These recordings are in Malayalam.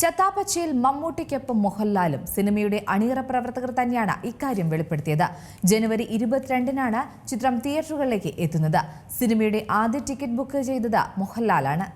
ചത്താപ്പച്ചയിൽ മമ്മൂട്ടിക്കൊപ്പം മോഹൻലാലും സിനിമയുടെ അണിയറ പ്രവർത്തകർ തന്നെയാണ് ഇക്കാര്യം വെളിപ്പെടുത്തിയത്. ജനുവരി ഇരുപത്തിരണ്ടിനാണ് ചിത്രം തിയേറ്ററുകളിലേക്ക് എത്തുന്നത്. സിനിമയുടെ ആദ്യ ടിക്കറ്റ് ബുക്ക് ചെയ്തത് മോഹൻലാലാണ്.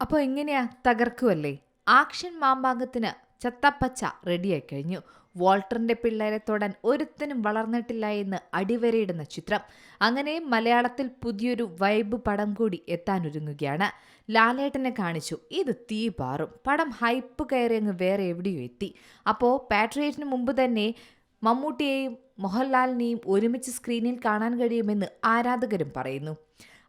അപ്പോൾ എങ്ങനെയാ തകർക്കുമല്ലേ ആക്ഷൻ മാമ്പാങ്കത്തിന് ചത്തപ്പച്ച റെഡിയായി കഴിഞ്ഞു. വോൾട്ടറിന്റെ പിള്ളേരെ തൊടാൻ ഒരുത്തനും വളർന്നിട്ടില്ല എന്ന് അടിവരയിടുന്ന ചിത്രം. അങ്ങനെ മലയാളത്തിൽ പുതിയൊരു വൈബ് പടം കൂടി എത്താനൊരുങ്ങുകയാണ് ലാലേട്ടനെ കാണിച്ചു. ഇത് തീ പാറും. പടം ഹൈപ്പ് കയറി അങ്ങ് വേറെ എവിടെയോ എത്തി. അപ്പോൾ പാട്രിയേറ്റിന് മുമ്പ് തന്നെ മമ്മൂട്ടിയെയും മോഹൻലാലിനെയും ഒരുമിച്ച് സ്ക്രീനിൽ കാണാൻ കഴിയുമെന്ന് ആരാധകരും പറയുന്നു.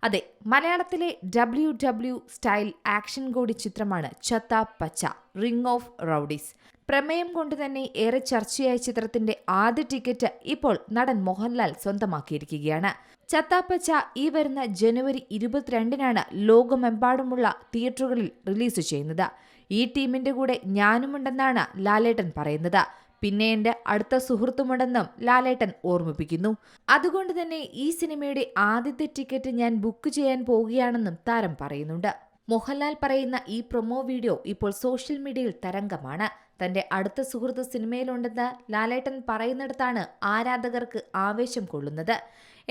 അതെ മലയാളത്തിലെ ഡബ്ല്യു ഡബ്ല്യു സ്റ്റൈൽ ആക്ഷൻ കോടി ചിത്രമാണ് ചത്ത പച്ച റിംഗ് ഓഫ് റൌഡീസ്. പ്രമേയം കൊണ്ട് തന്നെ ഏറെ ചർച്ചയായ ചിത്രത്തിന്റെ ആദ്യ ടിക്കറ്റ് ഇപ്പോൾ നടൻ മോഹൻലാൽ സ്വന്തമാക്കിയിരിക്കുകയാണ്. ചത്താപ്പച്ച ഈ വരുന്ന ജനുവരി ഇരുപത്തിരണ്ടിനാണ് ലോകമെമ്പാടുമുള്ള തിയേറ്ററുകളിൽ റിലീസ് ചെയ്യുന്നത്. ഈ ടീമിന്റെ കൂടെ ഞാനുമുണ്ടെന്നാണ് ലാലേട്ടൻ പറയുന്നത്. പിന്നെ എന്റെ അടുത്ത സുഹൃത്തുമുണ്ടെന്നും ലാലേട്ടൻ ഓർമ്മിപ്പിക്കുന്നു. അതുകൊണ്ട് തന്നെ ഈ സിനിമയുടെ ആദ്യത്തെ ടിക്കറ്റ് ഞാൻ ബുക്ക് ചെയ്യാൻ പോവുകയാണെന്നും താരം പറയുന്നുണ്ട്. മോഹൻലാൽ പറയുന്ന ഈ പ്രൊമോ വീഡിയോ ഇപ്പോൾ സോഷ്യൽ മീഡിയയിൽ തരംഗമാണ്. തന്റെ അടുത്ത സുഹൃത്ത് സിനിമയിലുണ്ടെന്ന് ലാലേട്ടൻ പറയുന്നിടത്താണ് ആരാധകർക്ക് ആവേശം കൊള്ളുന്നത്.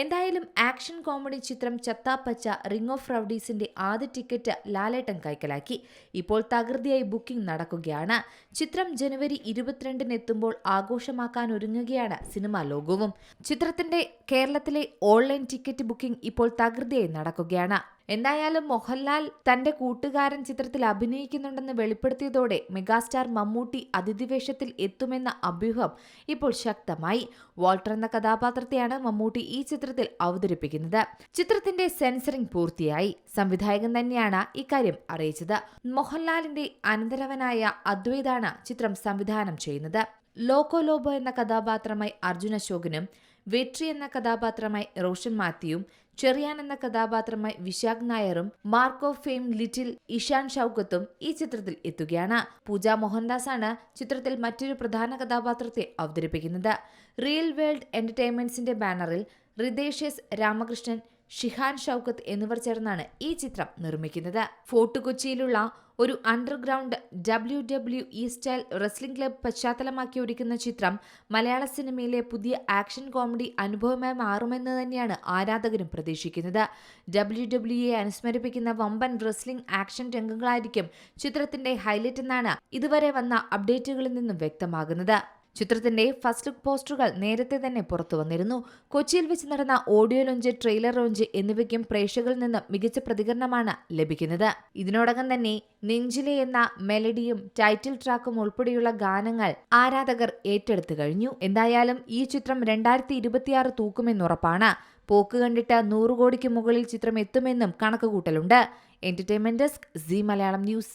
എന്തായാലും ആക്ഷൻ കോമഡി ചിത്രം ചത്താപ്പച്ച റിംഗ് ഓഫ് റൌഡീസിന്റെ ആദ്യ ടിക്കറ്റ് ലാലേട്ടൻ കൈക്കലാക്കി. ഇപ്പോൾ തകൃതിയായി ബുക്കിംഗ് നടക്കുകയാണ്. ചിത്രം ജനുവരി ഇരുപത്തിരണ്ടിന് എത്തുമ്പോൾ ആഘോഷമാക്കാൻ ഒരുങ്ങുകയാണ് സിനിമാ ലോകവും. ചിത്രത്തിന്റെ കേരളത്തിലെ ഓൺലൈൻ ടിക്കറ്റ് ബുക്കിംഗ് ഇപ്പോൾ തകൃതിയായി നടക്കുകയാണ്. എന്തായാലും മോഹൻലാൽ തന്റെ കൂട്ടുകാരൻ ചിത്രത്തിൽ അഭിനയിക്കുന്നുണ്ടെന്ന് വെളിപ്പെടുത്തിയതോടെ മെഗാസ്റ്റാർ മമ്മൂട്ടി അതിഥിവേഷത്തിൽ എത്തുമെന്ന അഭ്യൂഹം ഇപ്പോൾ ശക്തമായി. വാൾട്ടർ എന്ന കഥാപാത്രത്തെയാണ് മമ്മൂട്ടി ഈ ചിത്രത്തിൽ അവതരിപ്പിക്കുന്നത്. ചിത്രത്തിന്റെ സെൻസറിംഗ് പൂർത്തിയായി. സംവിധായകൻ തന്നെയാണ് ഇക്കാര്യം അറിയിച്ചത്. മോഹൻലാലിന്റെ അനന്തരവനായ അദ്വൈതാണ് ചിത്രം സംവിധാനം ചെയ്യുന്നത്. ലോകോലോബോ എന്ന കഥാപാത്രമായി അർജുന അശോകനും വെട്രി എന്ന കഥാപാത്രമായി റോഷൻ മാത്യുവും ചെറിയാൻ എന്ന കഥാപാത്രമായി Vishakh നായറും mark of fame little Ishan ഷൌക്കത്തും ഈ ചിത്രത്തിൽ എത്തുകയാണ്. പൂജ മോഹൻദാസ് ആണ് ചിത്രത്തിൽ മറ്റൊരു പ്രധാന കഥാപാത്രത്തെ അവതരിപ്പിക്കുന്നത്. റിയൽ വേൾഡ് എന്റർടൈൻമെന്റ്സിന്റെ ബാനറിൽ റിതേഷ് രാമകൃഷ്ണൻ ഷിഹാൻ ഷൌക്കത്ത് എന്നിവർ ചേർന്നാണ് ഈ ചിത്രം നിർമ്മിക്കുന്നത്. ഫോർട്ട് കൊച്ചിയിലുള്ള ഒരു underground W W E style wrestling club പശ്ചാത്തലമാക്കി ഒരുക്കുന്ന ചിത്രം മലയാള സിനിമയിലെ പുതിയ ആക്ഷൻ കോമഡി അനുഭവമായി മാറുമെന്ന് തന്നെയാണ് ആരാധകരും പ്രതീക്ഷിക്കുന്നത്. ഡബ്ല്യു ഡബ്ല്യു എ അനുസ്മരിപ്പിക്കുന്ന വമ്പൻ റെസ്ലിംഗ് ആക്ഷൻ രംഗങ്ങളായിരിക്കും ചിത്രത്തിന്റെ ഹൈലൈറ്റ് എന്നാണ് ഇതുവരെ വന്ന അപ്ഡേറ്റുകളിൽ നിന്നും വ്യക്തമാകുന്നത്. ചിത്രത്തിന്റെ ഫസ്റ്റ് ലുക്ക് പോസ്റ്ററുകൾ നേരത്തെ തന്നെ പുറത്തു വന്നിരുന്നു. കൊച്ചിയിൽ വെച്ച് നടന്ന ഓഡിയോ ലോഞ്ച് ട്രെയിലർ ലോഞ്ച് എന്നിവയ്ക്കും പ്രേക്ഷകരിൽ നിന്ന് മികച്ച പ്രതികരണമാണ് ലഭിക്കുന്നത്. ഇതിനോടകം തന്നെ നെഞ്ചിലെ എന്ന മെലഡിയും ടൈറ്റിൽ ട്രാക്കും ഉൾപ്പെടെയുള്ള ഗാനങ്ങൾ ആരാധകർ ഏറ്റെടുത്തു കഴിഞ്ഞു. എന്തായാലും ഈ ചിത്രം രണ്ടായിരത്തി ഇരുപത്തിയാറ് തൂക്കുമെന്നുറപ്പാണ്. പോക്ക് കണ്ടിട്ട് നൂറ് കോടിക്ക് മുകളിൽ ചിത്രം എത്തുമെന്നും കണക്കുകൂട്ടലുണ്ട്. Entertainment desk Zee Malayalam news